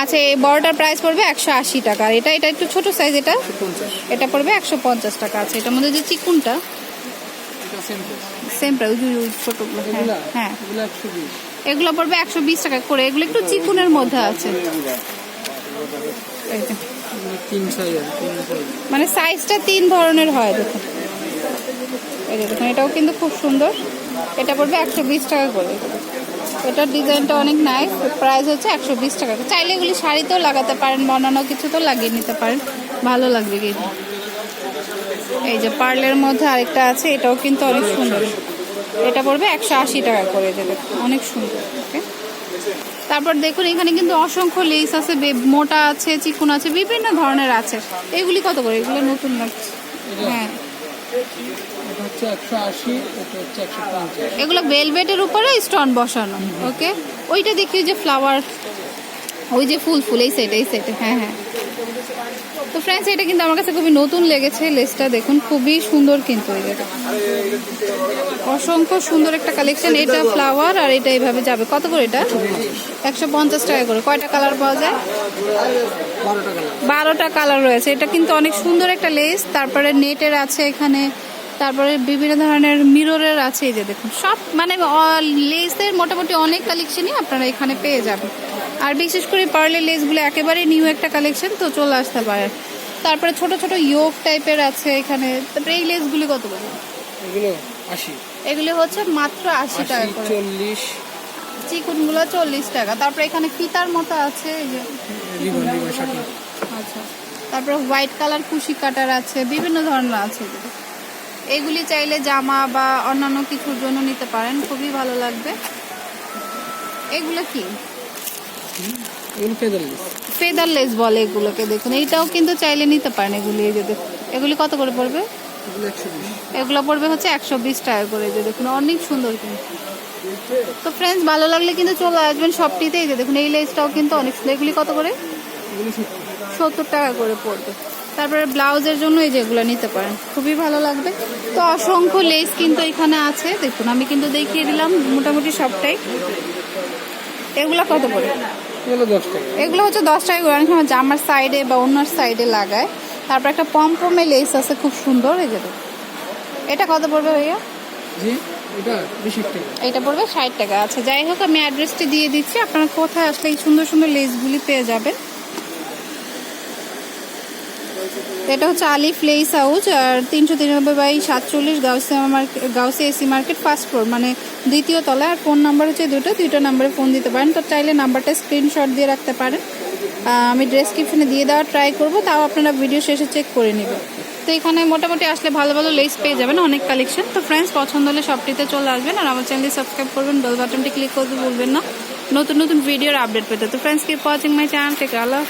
আচ্ছা এই বড়টার প্রাইস পড়বে একশো আশি টাকা। এটা এটা একটু ছোট সাইজ এটা এটা পড়বে একশো পঞ্চাশ টাকা আছে। এটার মধ্যে যে চিকুনটা এটা সেম প্রাইস ওই ছোটগুলো হ্যাঁ হ্যাঁ। এগুলো পড়বে একশো বিশ টাকা করে। এগুলো একটু চিকুনের মধ্যে আছে। আছে মানে সাইজটা তিন ধরনের হয় দেখুন। এই দেখুন এটাও কিন্তু খুব সুন্দর। এটা পড়বে একশো বিশ টাকা করে। এটার ডিজাইনটা অনেক নাইস প্রাইস হচ্ছে একশো বিশ টাকা। চাইলে এগুলি শাড়িতেও লাগাতে পারেন বনানো কিছু তো লাগিয়ে নিতে পারেন। ভালো লাগবে কিন্তু। এই যে পার্লের মধ্যে আরেকটা আছে, এটাও কিন্তু অনেক সুন্দর। এটা পড়বে একশো আশি টাকা করে দেখুন অনেক সুন্দর ওকে তারপর দেখুন, এখানে কিন্তু অসংখ্য লেস আছে মোটা আছে, চিকুন আছে, বিভিন্ন ধরনের আছে। এগুলি কত করে? এগুলো নতুন লাগছে হ্যাঁ। এটা হচ্ছে একশো আশি এটা হচ্ছে একশো পঞ্চাশ। এগুলো ভেলভেটের উপরে স্টোন বসানো ওকে ওইটা দেখি যে ফ্লাওয়ার ওই যে ফুল ফুল এই সেট এই সেট হ্যাঁ হ্যাঁ। তো ফ্রেন্ডস এটা কিন্তু আমার কাছে খুবই নতুন লেগেছে লেসটা দেখুন খুবই সুন্দর কিন্তু জায়গাটা। অসংখ্য সুন্দর একটা কালেকশন এটা ফ্লাওয়ার আর এটা এইভাবে যাবে। কত করে এটা? একশো পঞ্চাশ টাকা করে। কয়টা কালার পাওয়া যায়? বারোটা কালার রয়েছে। এটা কিন্তু অনেক সুন্দর একটা লেস তারপরে নেটের আছে এখানে। তারপরে বিভিন্ন ধরনের মিররের আছে এই যে দেখুন। সব মানে লেসের মোটামুটি অনেক কালেকশনই আপনারা এখানে পেয়ে যাবেন। আর বিশেষ করে পার্লের লেসগুলো একেবারে নিউ একটা কালেকশন তো চলে আসতে পারে। তারপরে ছোট ছোট ইয়োগ টাইপের আছে এখানে। তারপরে এই লেসগুলি কত করে? এগুলো আশি। এগুলি হচ্ছে মাত্র আশি টাকা করে। চল্লিশ। চিকুনগুলো চল্লিশ টাকা। তারপরে এখানে ফিতার মতো আছে আচ্ছা। তারপরে হোয়াইট কালার কুশি কাটার আছে বিভিন্ন ধরনের আছে এগুলি চাইলে জামা বা অন্যান্য কিছুর জন্য নিতে পারেন খুবই ভালো লাগবে। এগুলো কি? ফেদারলেস ফেদার লেস বলে এগুলোকে দেখুন। এইটাও কিন্তু চাইলে নিতে পারেন এগুলি এই যে দেখুন এগুলি কত করে পড়বে? এগুলো পড়বে হচ্ছে একশো বিশ টাকা করে যে দেখুন অনেক সুন্দর কিন্তু। তো ফ্রেন্ডস ভালো লাগলে কিন্তু চলে আসবেন সবটিতে এই যে দেখুন এই লেসটাও কিন্তু অনেক সুন্দর। এগুলি কত করে? সত্তর সত্তর টাকা করে পড়বে। তারপরে ব্লাউজের জন্য এই যেগুলো নিতে পারেন। খুবই ভালো লাগবে। তো অসংখ্য লেস কিন্তু এখানে আছে। দেখুন আমি কিন্তু দেখিয়ে দিলাম মোটামুটি সবটাই। এগুলো কত করে? এগুলো দশ টাকা। এগুলো হচ্ছে দশ টাকা করে। অনেক সময় জামার সাইডে বা অন্য সাইডে লাগায়। তারপর একটা পমপমে লেস আছে খুব সুন্দর এই যে এটা কত পড়বে ভাইয়া? জি এটা বিশ এটা পড়বে ষাট টাকা। আচ্ছা যাই হোক আমি অ্যাড্রেসটি দিয়ে দিচ্ছি। আপনারা কোথায় আসলে এই সুন্দর সুন্দর লেসগুলি পেয়ে যাবেন। এটা হচ্ছে আলি লেস হাউস, আর তিনশো তিরানব্বই বাই সাতচল্লিশ Gausia Gausia AC market first floor মানে দ্বিতীয় তলায়। আর ফোন নাম্বার হচ্ছে দুটো দুটো নাম্বারে ফোন দিতে পারেন। তো চাইলে নাম্বারটা স্ক্রিনশট দিয়ে রাখতে পারেন। আমি ডেসক্রিপশনে দিয়ে দেওয়ার ট্রাই করব, তাও আপনারা ভিডিও শেষে চেক করে নেবেন। তো এখানে মোটামুটি আসলে ভালো ভালো লেস পেয়ে যাবেন, অনেক কালেকশন তো ফ্রেন্ডস পছন্দ হলে সবটিতে চলে আসবেন, আর আমার চ্যানেলটি সাবস্ক্রাইব করবেন বেল বাটনটি ক্লিক করতে ভুলবেন না। নতুন নতুন ভিডিওর আপডেট পেতে। তো friends keep watching my channel থেকে আল্লাহ।